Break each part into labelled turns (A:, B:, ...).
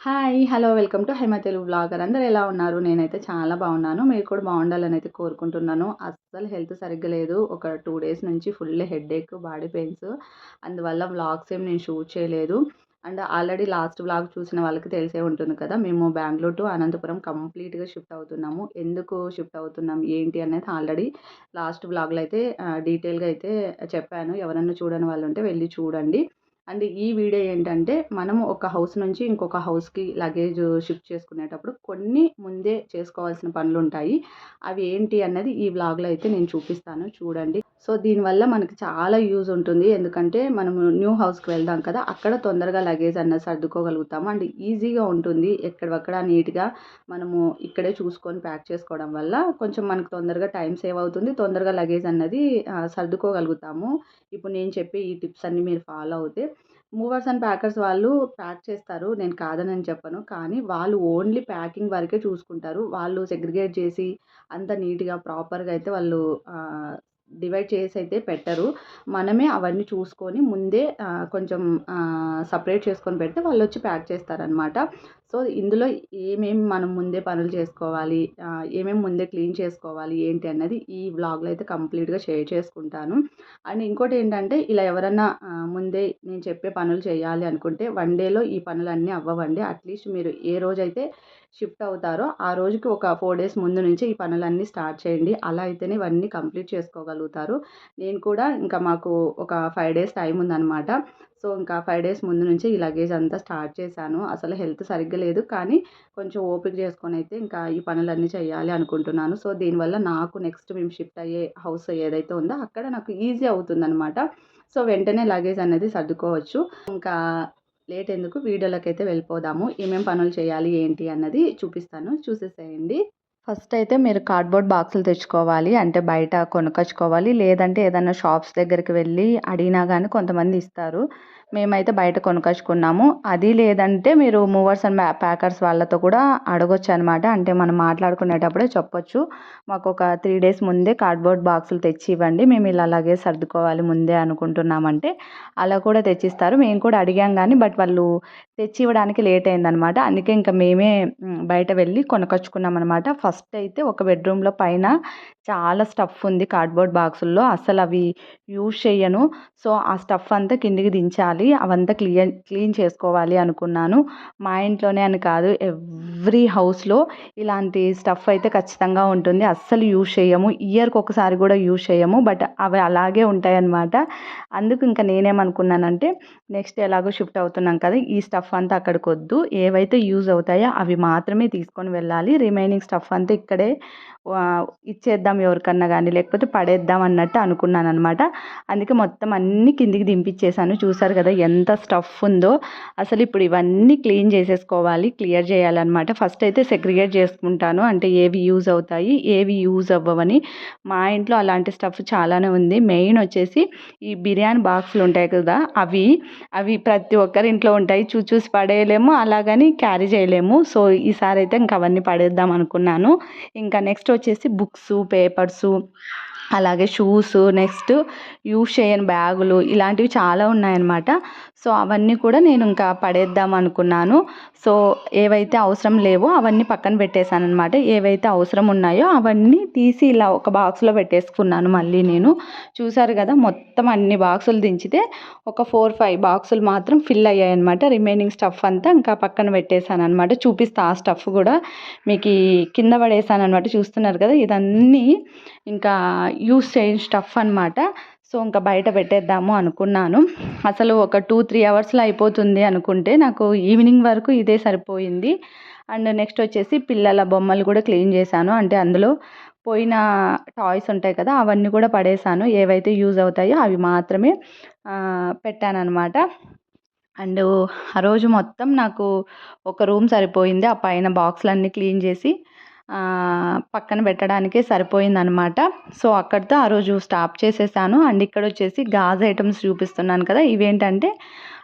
A: Hi hello welcome to Haima Telugu blogger. అందరు ఎలా ఉన్నారు? నేనైతే చాలా బాగున్నాను. మీరు కూడా బాగుండాలని అయితే కోరుకుంటున్నాను. అస్సలు హెల్త్ సరిగ్గా లేదు. ఒక టూ డేస్ నుంచి ఫుల్ హెడేక్ బాడీ పెయిన్స్. అందువల్ల వ్లాగ్స్ ఏం నేను షూట్ చేయలేదు. అండ్ ఆల్రెడీ లాస్ట్ వ్లాగ్ చూసిన వాళ్ళకి తెలిసే ఉంటుంది కదా మేము బెంగళూరు టు అనంతపురం కంప్లీట్గా షిఫ్ట్ అవుతున్నాము. ఎందుకు షిఫ్ట్ అవుతున్నాం? ఏంటి అనేది ఆల్రెడీ లాస్ట్ వ్లాగ్లో అయితే డీటెయిల్గా అయితే చెప్పాను. ఎవరన్నా చూడని వాళ్ళు ఉంటే వెళ్ళి చూడండి. అండ్ ఈ వీడియో ఏంటంటే మనము ఒక హౌస్ నుంచి ఇంకొక హౌస్కి లగేజ్ షిఫ్ట్ చేసుకునేటప్పుడు కొన్ని ముందే చేసుకోవాల్సిన పనులు ఉంటాయి అవి ఏంటి అన్నది ఈ వ్లాగ్లో అయితే నేను చూపిస్తాను. చూడండి. సో దీనివల్ల మనకి చాలా యూజ్ ఉంటుంది. ఎందుకంటే మనము న్యూ హౌస్కి వెళ్దాం కదా అక్కడ తొందరగా లగేజ్ అన్నది సర్దుకోగలుగుతాము అండ్ ఈజీగా ఉంటుంది ఎక్కడక్కడ నీట్గా మనము ఇక్కడే చూసుకొని ప్యాక్ చేసుకోవడం వల్ల కొంచెం మనకు తొందరగా టైం సేవ్ అవుతుంది. తొందరగా లగేజ్ అన్నది సర్దుకోగలుగుతాము. ఇప్పుడు నేను చెప్పే ఈ టిప్స్ అన్నీ మీరు ఫాలో అవుతే మూవర్స్ అండ్ ప్యాకర్స్ వాళ్ళు ప్యాక్ చేస్తారు. నేను కాదని చెప్పను. కానీ వాళ్ళు ఓన్లీ ప్యాకింగ్ వరకే చూసుకుంటారు. వాళ్ళు సెగ్రిగేట్ చేసి అంత నీట్గా ప్రాపర్గా అయితే వాళ్ళు డివైడ్ చేసి అయితే పెట్టరు. మనమే అవన్నీ చూసుకొని ముందే కొంచెం సపరేట్ చేసుకొని పెడితే వాళ్ళు వచ్చి ప్యాక్ చేస్తారనమాట సో ఇందులో ఏమేమి మనం ముందే పనులు చేసుకోవాలి ఏమేమి ముందే క్లీన్ చేసుకోవాలి ఏంటి అన్నది ఈ వ్లాగ్లో అయితే కంప్లీట్గా షేర్ చేసుకుంటాను. అండ్ ఇంకోటి ఏంటంటే ఇలా ఎవరన్నా ముందే నేను చెప్పే పనులు చేయాలి అనుకుంటే వన్ డేలో ఈ పనులన్నీ అవ్వవండి. అట్లీస్ట్ మీరు ఏ రోజైతే షిఫ్ట్ అవుతారో ఆ రోజుకి ఒక ఫోర్ డేస్ ముందు నుంచి ఈ పనులన్నీ స్టార్ట్ చేయండి. అలా అయితేనే ఇవన్నీ కంప్లీట్ చేసుకోగలుగుతారు. నేను కూడా ఇంకా మాకు ఒక ఫైవ్ డేస్ టైం ఉందన్నమాట. సో ఇంకా ఫైవ్ డేస్ ముందు నుంచి ఈ లగేజ్ అంతా స్టార్ట్ చేశాను. అసలు హెల్త్ సరిగ్గా లేదు కానీ కొంచెం ఓపిక చేసుకొని అయితే ఇంకా ఈ పనులన్నీ చేయాలి అనుకుంటున్నాను. సో దీనివల్ల నాకు నెక్స్ట్ మేము షిఫ్ట్ అయ్యే హౌస్ ఏదైతే ఉందో అక్కడ నాకు ఈజీ అవుతుందన్నమాట. సో వెంటనే లగేజ్ అనేది సర్దుకోవచ్చు. ఇంకా లేట్ ఎందుకు? వీడియోలోకి అయితే వెళ్ళిపోదాము. ఏమేమి పనులు చేయాలి? ఏంటి? అన్నది చూపిస్తాను. చూసేసేయండి. ఫస్ట్ అయితే మీరు కార్డ్బోర్డ్ బాక్సులు తెచ్చుకోవాలి. అంటే బయట కొనుక్కొచ్చుకోవాలి. లేదంటే ఏదైనా షాప్స్ దగ్గరికి వెళ్ళి అడిగినా కానీ కొంతమంది ఇస్తారు. మేమైతే బయట కొనుక్కొచ్చుకున్నాము అది లేదంటే మీరు మూవర్స్ అండ్ ప్యాకర్స్ వాళ్ళతో కూడా అడగొచ్చు అనమాట అంటే మనం మాట్లాడుకునేటప్పుడే చెప్పొచ్చు. మాకు ఒక త్రీ డేస్ ముందే కార్డ్బోర్డ్ బాక్సులు తెచ్చి ఇవ్వండి మేము ఇలా అలాగే సర్దుకోవాలి ముందే అనుకుంటున్నామంటే అలా కూడా తెచ్చిస్తారు. మేము కూడా అడిగాం కానీ బట్ వాళ్ళు తెచ్చి ఇవ్వడానికి లేట్ అయిందనమాట. అందుకే ఇంకా మేమే బయట వెళ్ళి కొనకొచ్చుకున్నాం అనమాట ఫస్ట్ అయితే ఒక బెడ్రూమ్లో పైన చాలా స్టఫ్ ఉంది కార్డ్బోర్డ్ బాక్సుల్లో అసలు అవి యూజ్ చేయను సో ఆ స్టఫ్ అంతా కిందికి దించాలి. అవంతా క్లియర్ క్లీన్ చేసుకోవాలి అనుకున్నాను. మా ఇంట్లోనే అని కాదు ఎవ్రీ హౌస్లో ఇలాంటి స్టఫ్ అయితే ఖచ్చితంగా ఉంటుంది. అస్సలు యూజ్ చేయము ఇయర్కి ఒకసారి కూడా యూజ్ చేయము బట్ అవి అలాగే ఉంటాయన్నమాట. అందుకు ఇంకా నేనేమనుకున్నానంటే నెక్స్ట్ ఎలాగో షిఫ్ట్ అవుతున్నాం కదా ఈ స్టఫ్ అంతా అక్కడికి వద్దు. ఏవైతే యూజ్ అవుతాయో అవి మాత్రమే తీసుకొని వెళ్ళాలి. రిమైనింగ్ స్టఫ్ అంతా ఇక్కడే ఇచ్చేద్దాం ఎవరికన్నా కానీ లేకపోతే పడేద్దాం అన్నట్టు అనుకున్నాను అనమాట అందుకే మొత్తం అన్నీ కిందికి దింపించేసాను చూసారు కదా ఎంత స్టఫ్ ఉందో. అసలు ఇప్పుడు ఇవన్నీ క్లీన్ చేసేసుకోవాలి క్లియర్ చేయాలన్నమాట. ఫస్ట్ అయితే సెగ్రిగేట్ చేసుకుంటాను. అంటే ఏవి యూజ్ అవుతాయి ఏవి యూజ్ అవ్వవని. మా ఇంట్లో అలాంటి స్టఫ్ చాలానే ఉంది. మెయిన్ వచ్చేసి ఈ బిర్యానీ బాక్సులు ఉంటాయి కదా అవి అవి ప్రతి ఒక్కరి ఇంట్లో ఉంటాయి. చూసి చూసి పడేయలేము అలాగని క్యారీ చేయలేము. సో ఈసారి అయితే ఇంకా అవన్నీ పడేద్దాం అనుకున్నాను. ఇంకా నెక్స్ట్ వచ్చేసి బుక్స్ పేపర్సు అలాగే షూస్ నెక్స్ట్ యూస్ చేయని బ్యాగులు ఇలాంటివి చాలా ఉన్నాయన్నమాట. సో అవన్నీ కూడా నేను ఇంకా పడేద్దాం అనుకున్నాను. సో ఏవైతే అవసరం లేవో అవన్నీ పక్కన పెట్టేశాను అనమాట ఏవైతే అవసరం ఉన్నాయో అవన్నీ తీసి ఇలా ఒక బాక్స్లో పెట్టేసుకున్నాను మళ్ళీ నేను. చూసారు కదా మొత్తం అన్ని బాక్సులు దించితే ఒక ఫోర్ ఫైవ్ బాక్సులు మాత్రం ఫిల్ అయ్యాయి అనమాట రిమైనింగ్ స్టఫ్ అంతా ఇంకా పక్కన పెట్టేశాను అనమాట చూపిస్తా ఆ స్టఫ్ కూడా. మీకు కింద పడేసాను అనమాట చూస్తున్నారు కదా ఇదన్నీ ఇంకా యూస్ చేయని స్టఫ్ అనమాట సో ఇంకా బయట పెట్టేద్దాము అనుకున్నాను. అసలు ఒక టూ త్రీ అవర్స్లో అయిపోతుంది అనుకుంటే నాకు ఈవినింగ్ వరకు ఇదే సరిపోయింది. అండ్ నెక్స్ట్ వచ్చేసి పిల్లల బొమ్మలు కూడా క్లీన్ చేశాను. అంటే అందులో పోయిన టాయ్స్ ఉంటాయి కదా అవన్నీ కూడా పడేసాను ఏవైతే యూజ్ అవుతాయో అవి మాత్రమే పెట్టాను అనమాట అండ్ ఆ రోజు మొత్తం నాకు ఒక రూమ్ సరిపోయింది. ఆ పైన బాక్స్లన్నీ క్లీన్ చేసి పక్కన పెట్టడానికే సరిపోయిందనమాట సో అక్కడితో ఆ రోజు స్టాప్ చేసేసాను. అండ్ ఇక్కడ వచ్చేసి గాజు ఐటమ్స్ చూపిస్తున్నాను కదా ఇవేంటంటే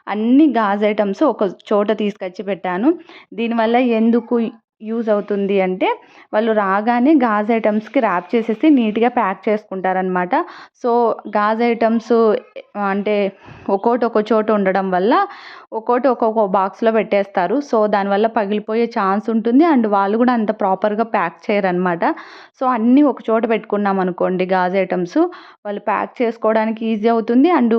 A: అన్ని గాజు ఐటమ్స్ ఒక చోట తీసుకొచ్చి పెట్టాను. దీనివల్ల ఎందుకు యూజ్ అవుతుంది అంటే వాళ్ళు రాగానే గాజు ఐటమ్స్కి ర్యాప్ చేసేసి నీట్గా ప్యాక్ చేసుకుంటారనమాట సో గాజు ఐటమ్స్ అంటే ఒక్కోటి ఒక్కో చోట ఉండడం వల్ల ఒక్కోటి ఒక్కొక్క బాక్స్లో పెట్టేస్తారు. సో దానివల్ల పగిలిపోయే ఛాన్స్ ఉంటుంది అండ్ వాళ్ళు కూడా అంత ప్రాపర్గా ప్యాక్ చేయరనమాట సో అన్నీ ఒక చోట పెట్టుకున్నాం అనుకోండి గాజు ఐటమ్స్ వాళ్ళు ప్యాక్ చేసుకోవడానికి ఈజీ అవుతుంది అండ్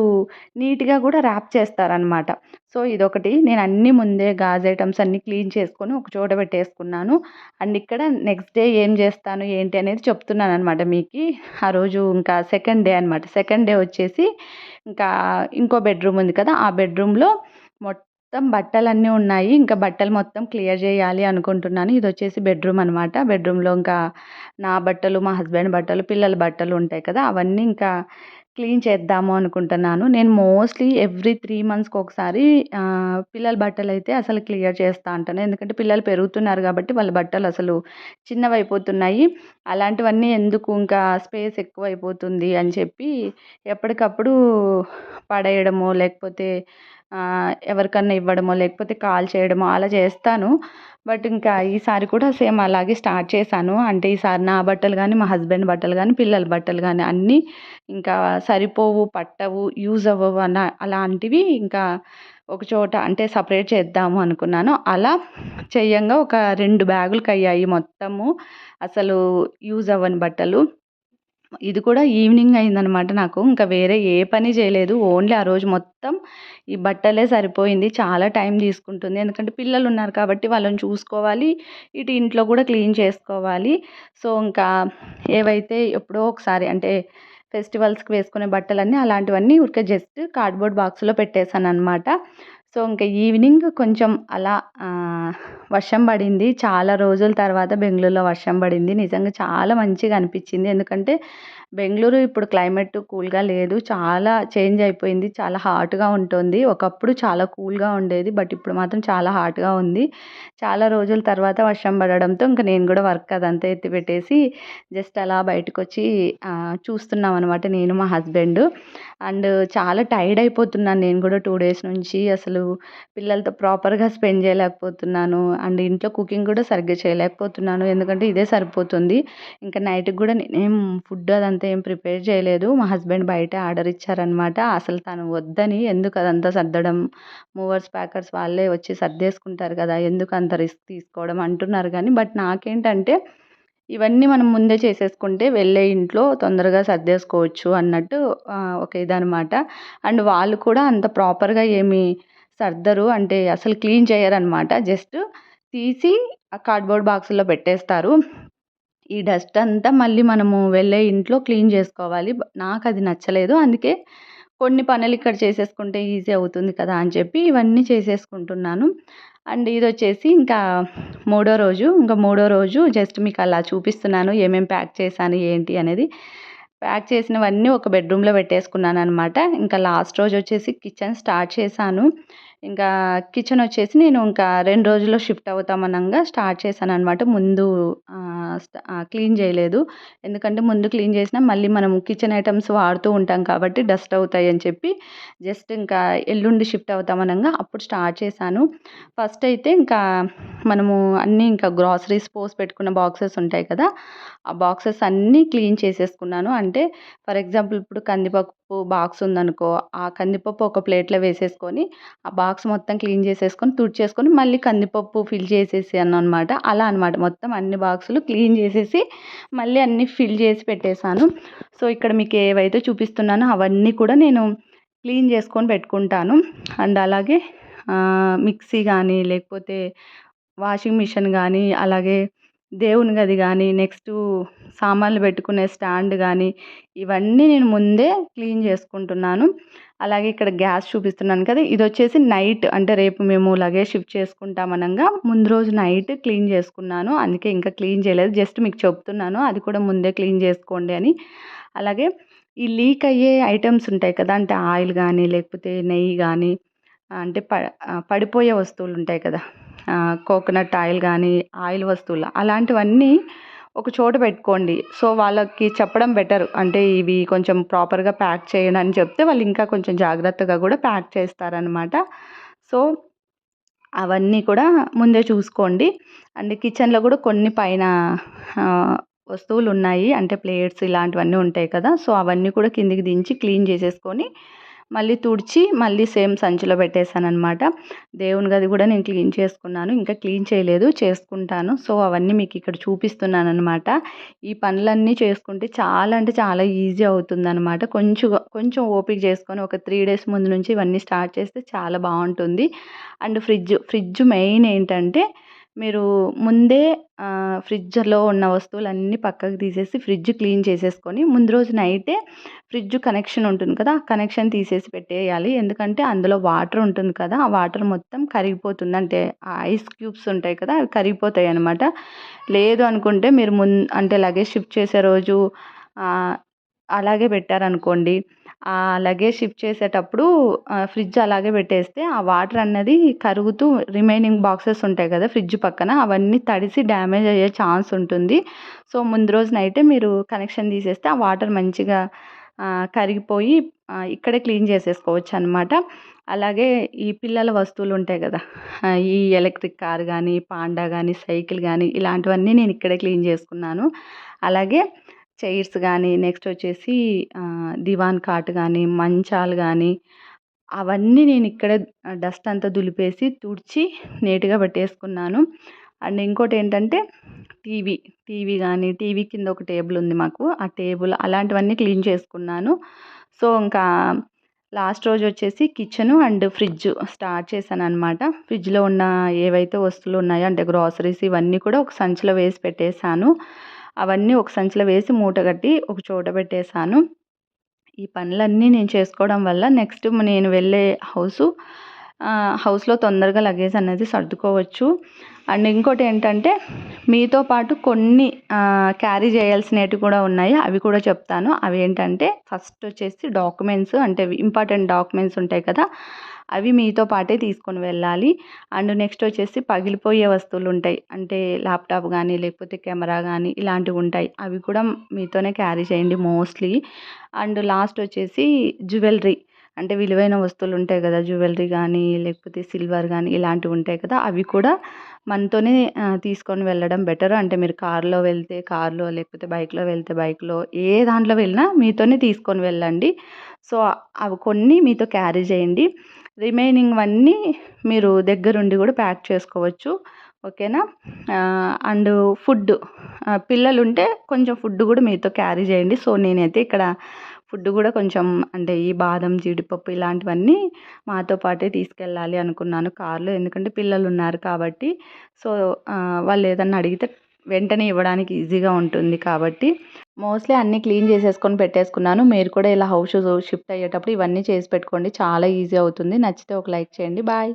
A: నీట్గా కూడా ర్యాప్ చేస్తారనమాట సో ఇదొకటి. నేను అన్నీ ముందే గాజు ఐటమ్స్ అన్నీ క్లీన్ చేసుకొని ఒక చోట పెట్టేసుకున్నాను. అండ్ ఇక్కడ నెక్స్ట్ డే ఏం చేస్తాను ఏంటి అనేది చెప్తున్నాను అనమాట మీకు. ఆ రోజు ఇంకా సెకండ్ డే అనమాట సెకండ్ డే వచ్చేసి ఇంకా ఇంకో బెడ్రూమ్ ఉంది కదా ఆ బెడ్రూమ్లో మొత్తం బట్టలన్నీ ఉన్నాయి. ఇంకా బట్టలు మొత్తం క్లియర్ చేయాలి అనుకుంటున్నాను. ఇది వచ్చేసి బెడ్రూమ్ అనమాట బెడ్రూమ్లో ఇంకా నా బట్టలు మా హస్బెండ్ బట్టలు పిల్లల బట్టలు ఉంటాయి కదా అవన్నీ ఇంకా క్లీన్ చేద్దాము అనుకుంటున్నాను. నేను మోస్ట్లీ ఎవ్రీ త్రీ మంత్స్కి ఒకసారి పిల్లల బట్టలు అయితే అసలు క్లియర్ చేస్తూ ఉంటాను ఎందుకంటే పిల్లలు పెరుగుతున్నారు కాబట్టి వాళ్ళ బట్టలు అసలు చిన్నవి అయిపోతున్నాయి అలాంటివన్నీ ఎందుకు ఇంకా స్పేస్ ఎక్కువైపోతుంది అని చెప్పి ఎప్పటికప్పుడు పడేయడమో లేకపోతే ఎవరికన్నా ఇవ్వడమో లేకపోతే కాల్ చేయడమో అలా చేస్తాను. బట్ ఇంకా ఈసారి కూడా సేమ్ అలాగే స్టార్ట్ చేశాను. అంటే ఈసారి నా బట్టలు కానీ మా హస్బెండ్ బట్టలు కానీ పిల్లల బట్టలు కానీ అన్నీ ఇంకా సరిపోవు పట్టవు యూజ్ అవ్వవు అన్న అలాంటివి ఇంకా ఒక చోట అంటే సపరేట్ చేద్దాము అనుకున్నాను. అలా చేయంగా ఒక రెండు బ్యాగులకి అయ్యాయి మొత్తము. అసలు యూజ్ అవ్వని బట్టలు. ఇది కూడా ఈవినింగ్ అయిందనమాట నాకు. ఇంకా వేరే ఏ పని చేయలేదు. ఓన్లీ ఆ రోజు మొత్తం ఈ బట్టలే సరిపోయింది. చాలా టైం తీసుకుంటుంది. ఎందుకంటే పిల్లలు ఉన్నారు కాబట్టి వాళ్ళని చూసుకోవాలి. ఇటు ఇంట్లో కూడా క్లీన్ చేసుకోవాలి. సో ఇంకా ఏవైతే ఎప్పుడో ఒకసారి అంటే ఫెస్టివల్స్కి వేసుకునే బట్టలన్నీ అలాంటివన్నీ ఊరికే జస్ట్ కార్డ్బోర్డ్ బాక్స్లో పెట్టేశాను అనమాట సో ఇంకా ఈవినింగ్ కొంచెం అలా వర్షం పడింది. చాలా రోజుల తర్వాత బెంగళూరులో వర్షం పడింది. నిజంగా చాలా మంచిగా అనిపించింది. ఎందుకంటే బెంగళూరు ఇప్పుడు క్లైమేట్ కూల్గా లేదు. చాలా చేంజ్ అయిపోయింది. చాలా హాట్గా ఉంటుంది. ఒకప్పుడు చాలా కూల్గా ఉండేది. బట్ ఇప్పుడు మాత్రం చాలా హాట్గా ఉంది. చాలా రోజుల తర్వాత వర్షం పడడంతో ఇంకా నేను కూడా వర్క్ అదంతా ఎత్తిపెట్టేసి జస్ట్ అలా బయటకు వచ్చి చూస్తున్నాం అనమాట నేను మా హస్బెండ్. అండ్ చాలా టైర్డ్ అయిపోతున్నాను నేను కూడా టూ డేస్ నుంచి. అసలు పిల్లలతో ప్రాపర్గా స్పెండ్ చేయలేకపోతున్నాను. అండ్ ఇంట్లో కుకింగ్ కూడా సరిగ్గా చేయలేకపోతున్నాను. ఎందుకంటే ఇదే సరిపోతుంది. ఇంకా నైట్కి కూడా నేనేం ఫుడ్ అదంతా ఏం ప్రిపేర్ చేయలేదు. మా హస్బెండ్ బయట ఆర్డర్ ఇచ్చారనమాట అసలు తను వద్దని ఎందుకు అదంతా సర్దడం? మూవర్స్ ప్యాకర్స్ వాళ్ళే వచ్చి సర్దేసుకుంటారు కదా ఎందుకు అంత రిస్క్ తీసుకోవడం అంటున్నారు కానీ బట్ నాకేంటంటే ఇవన్నీ మనం ముందే చేసేసుకుంటే వెళ్ళే ఇంట్లో తొందరగా సర్దేసుకోవచ్చు అన్నట్టు ఒక ఇదనమాట అండ్ వాళ్ళు కూడా అంత ప్రాపర్గా ఏమి సర్దరు. అంటే అసలు క్లీన్ చేయరనమాట జస్ట్ తీసి ఆ కార్డ్బోర్డ్ బాక్సుల్లో పెట్టేస్తారు. ఈ డస్ట్ అంతా మళ్ళీ మనము వెళ్ళే ఇంట్లో క్లీన్ చేసుకోవాలి. నాకు అది నచ్చలేదు. అందుకే కొన్ని పనులు ఇక్కడ చేసేసుకుంటే ఈజీ అవుతుంది కదా అని చెప్పి ఇవన్నీ చేసేసుకుంటున్నాను. అండ్ ఇది వచ్చేసి ఇంకా మూడో రోజు ఇంకా మూడో రోజు జస్ట్ మీకు అలా చూపిస్తున్నాను ఏమేమి ప్యాక్ చేశాను ఏంటి అనేది. ప్యాక్ చేసినవన్నీ ఒక బెడ్రూమ్లో పెట్టేసుకున్నాను అనమాట ఇంకా లాస్ట్ రోజు వచ్చేసి కిచెన్ స్టార్ట్ చేశాను. ఇంకా కిచెన్ వచ్చేసి నేను ఇంకా రెండు రోజుల్లో షిఫ్ట్ అవుతామనంగా స్టార్ట్ చేశాను అనమాట ముందు క్లీన్ చేయలేదు. ఎందుకంటే ముందు క్లీన్ చేసినా మళ్ళీ మనం కిచెన్ ఐటమ్స్ వాడుతూ ఉంటాం కాబట్టి డస్ట్ అవుతాయి అని చెప్పి జస్ట్ ఇంకా ఎల్లుండి షిఫ్ట్ అవుతామనంగా అప్పుడు స్టార్ట్ చేశాను. ఫస్ట్ అయితే ఇంకా మనము అన్నీ ఇంకా గ్రాసరీస్ పోసి పెట్టుకున్న బాక్సెస్ ఉంటాయి కదా ఆ బాక్సెస్ అన్నీ క్లీన్ చేసేసుకున్నాను. అంటే ఫర్ ఎగ్జాంపుల్ ఇప్పుడు కందిపప్పు బాక్స్ ఉందనుకో ఆ కందిపప్పు ఒక ప్లేట్లో వేసేసుకొని ఆ బాక్స్ మొత్తం క్లీన్ చేసేసుకొని తుడిచేసుకొని మళ్ళీ కందిపప్పు ఫిల్ చేసేసాను అనమాట అలా అనమాట మొత్తం అన్ని బాక్సులు క్లీన్ చేసేసి మళ్ళీ అన్నీ ఫిల్ చేసి పెట్టేశాను. సో ఇక్కడ మీకు ఏవైతే చూపిస్తున్నానో అవన్నీ కూడా నేను క్లీన్ చేసుకొని పెట్టుకుంటాను. అండ్ అలాగే మిక్సీ కానీ లేకపోతే వాషింగ్ మిషన్ కానీ అలాగే దేవుని గది కానీ నెక్స్ట్ సామాన్లు పెట్టుకునే స్టాండ్ కానీ ఇవన్నీ నేను ముందే క్లీన్ చేసుకుంటున్నాను. అలాగే ఇక్కడ గ్యాస్ చూపిస్తున్నాను కదా ఇది వచ్చేసి నైట్ అంటే రేపు మేము లగేజ్ షిఫ్ట్ చేసుకుంటామనగా ముందు రోజు నైట్ క్లీన్ చేసుకున్నాను. అందుకే ఇంకా క్లీన్ చేయలేదు. జస్ట్ మీకు చెప్తున్నాను అది కూడా ముందే క్లీన్ చేసుకోండి అని. అలాగే ఈ లీక్ అయ్యే ఐటమ్స్ ఉంటాయి కదా అంటే ఆయిల్ కానీ లేకపోతే నెయ్యి కానీ అంటే ప పడిపోయే వస్తువులు ఉంటాయి కదా. కోకోనట్ ఆయిల్ కానీ ఆయిల్ వస్తువులు అలాంటివన్నీ ఒక చోట పెట్టుకోండి. సో వాళ్ళకి చెప్పడం బెటర్ అంటే ఇవి కొంచెం ప్రాపర్గా ప్యాక్ చేయండి అని చెప్తే వాళ్ళు ఇంకా కొంచెం జాగ్రత్తగా కూడా ప్యాక్ చేస్తారనమాట సో అవన్నీ కూడా ముందే చూసుకోండి. అండ్ కిచెన్లో కూడా కొన్ని పైన వస్తువులు ఉన్నాయి. అంటే ప్లేట్స్ ఇలాంటివన్నీ ఉంటాయి కదా. సో అవన్నీ కూడా కిందికి దించి క్లీన్ చేసేసుకొని మళ్ళీ తుడిచి మళ్ళీ సేమ్ సంచిలో పెట్టేశాను అనమాట దేవుని గది కూడా నేను క్లీన్ చేసుకున్నాను. ఇంకా క్లీన్ చేయలేదు చేసుకుంటాను. సో అవన్నీ మీకు ఇక్కడ చూపిస్తున్నాను అనమాట ఈ పనులన్నీ చేసుకుంటే చాలా అంటే చాలా ఈజీ అవుతుంది అనమాట కొంచెం కొంచెం ఓపిక చేసుకొని ఒక త్రీ డేస్ ముందు నుంచి ఇవన్నీ స్టార్ట్ చేస్తే చాలా బాగుంటుంది. అండ్ ఫ్రిడ్జ్ ఫ్రిడ్జ్ మెయిన్ ఏంటంటే మీరు ముందే ఫ్రిడ్జ్లో ఉన్న వస్తువులన్నీ పక్కకు తీసేసి ఫ్రిడ్జ్ క్లీన్ చేసేసుకొని ముందు రోజు నైటే ఫ్రిడ్జ్ కనెక్షన్ ఉంటుంది కదా కనెక్షన్ తీసేసి పెట్టేయాలి. ఎందుకంటే అందులో వాటర్ ఉంటుంది కదా ఆ వాటర్ మొత్తం కరిగిపోతుంది. అంటే ఐస్ క్యూబ్స్ ఉంటాయి కదా అవి కరిగిపోతాయి అనమాట లేదు అనుకుంటే మీరు ముం అంటే లగేజ్ షిఫ్ట్ చేసే రోజు అలాగే పెట్టారనుకోండి ఆ లగేజ్ షిఫ్ట్ చేసేటప్పుడు ఫ్రిడ్జ్ అలాగే పెట్టేస్తే ఆ వాటర్ అన్నది కరుగుతూ రిమైనింగ్ బాక్సెస్ ఉంటాయి కదా ఫ్రిడ్జ్ పక్కన అవన్నీ తడిసి డ్యామేజ్ అయ్యే ఛాన్స్ ఉంటుంది. సో ముందు రోజు నైటే మీరు కనెక్షన్ తీసేస్తే ఆ వాటర్ మంచిగా కరిగిపోయి ఇక్కడే క్లీన్ చేసేసుకోవచ్చు అనమాట అలాగే ఈ పిల్లల వస్తువులు ఉంటాయి కదా ఈ ఎలక్ట్రిక్ కార్ కానీ పాండా కానీ సైకిల్ కానీ ఇలాంటివన్నీ నేను ఇక్కడే క్లీన్ చేసుకున్నాను. అలాగే చైర్స్ కానీ నెక్స్ట్ వచ్చేసి దివాన్ కాట్ కానీ మంచాలు కానీ అవన్నీ నేను ఇక్కడే డస్ట్ అంతా దులిపేసి తుడిచి నీట్గా పెట్టేసుకున్నాను. అండ్ ఇంకోటి ఏంటంటే టీవీ టీవీ కానీ టీవీ కింద ఒక టేబుల్ ఉంది మాకు. ఆ టేబుల్ అలాంటివన్నీ క్లీన్ చేసుకున్నాను. సో ఇంకా లాస్ట్ రోజు వచ్చేసి కిచెను అండ్ ఫ్రిడ్జ్ స్టార్ట్ చేశాను అనమాట ఫ్రిడ్జ్లో ఉన్న ఏవైతే వస్తువులు ఉన్నాయో అంటే గ్రాసరీస్ ఇవన్నీ కూడా ఒక సంచిలో వేసి పెట్టేశాను. అవన్నీ ఒక సంచిలో వేసి మూట కట్టి ఒక చోట పెట్టేశాను. ఈ పనులన్నీ నేను చేసుకోవడం వల్ల నెక్స్ట్ నేను వెళ్ళే హౌసు హౌస్లో తొందరగా లగేజ్ అనేది సర్దుకోవచ్చు. అండ్ ఇంకోటి ఏంటంటే మీతో పాటు కొన్ని క్యారీ చేయాల్సినవి కూడా ఉన్నాయి. అవి కూడా చెప్తాను. అవి ఏంటంటే ఫస్ట్ వచ్చేసి డాక్యుమెంట్స్ అంటే ఇంపార్టెంట్ డాక్యుమెంట్స్ ఉంటాయి కదా అవి మీతో పాటే తీసుకొని వెళ్ళాలి. అండ్ నెక్స్ట్ వచ్చేసి పగిలిపోయే వస్తువులు ఉంటాయి అంటే ల్యాప్టాప్ కానీ లేకపోతే కెమెరా కానీ ఇలాంటివి ఉంటాయి. అవి కూడా మీతోనే క్యారీ చేయండి మోస్ట్లీ. అండ్ లాస్ట్ వచ్చేసి జ్యువెలరీ. అంటే విలువైన వస్తువులు ఉంటాయి కదా జ్యువెలరీ కానీ లేకపోతే సిల్వర్ కానీ ఇలాంటివి ఉంటాయి కదా అవి కూడా మనతోనే తీసుకొని వెళ్ళడం బెటర్. అంటే మీరు కార్లో వెళ్తే కార్లో లేకపోతే బైక్లో వెళ్తే బైక్లో ఏ దాంట్లో వెళ్ళినా మీతోనే తీసుకొని వెళ్ళండి. సో అవి కొన్ని మీతో క్యారీ చేయండి. రిమైనింగ్ అన్నీ మీరు దగ్గరుండి కూడా ప్యాక్ చేసుకోవచ్చు. ఓకేనా? అండ్ ఫుడ్ పిల్లలు ఉంటే కొంచెం ఫుడ్ కూడా మీతో క్యారీ చేయండి. సో నేనైతే ఇక్కడ ఫుడ్ కూడా కొంచెం అంటే ఈ బాదం జీడిపప్పు ఇలాంటివన్నీ మాతో పాటే తీసుకెళ్ళాలి అనుకున్నాను కార్లో. ఎందుకంటే పిల్లలు ఉన్నారు కాబట్టి. సో వాళ్ళు ఏదన్నా అడిగితే వెంటనే ఇవ్వడానికి ఈజీగా ఉంటుంది కాబట్టి మోస్ట్లీ అన్నీ క్లీన్ చేసేసుకొని పెట్టేసుకున్నాను. మీరు కూడా ఇలా హౌస్ షిఫ్ట్ అయ్యేటప్పుడు ఇవన్నీ చేసి పెట్టుకోండి. చాలా ఈజీ అవుతుంది. నచ్చితే ఒక లైక్ చేయండి. బాయ్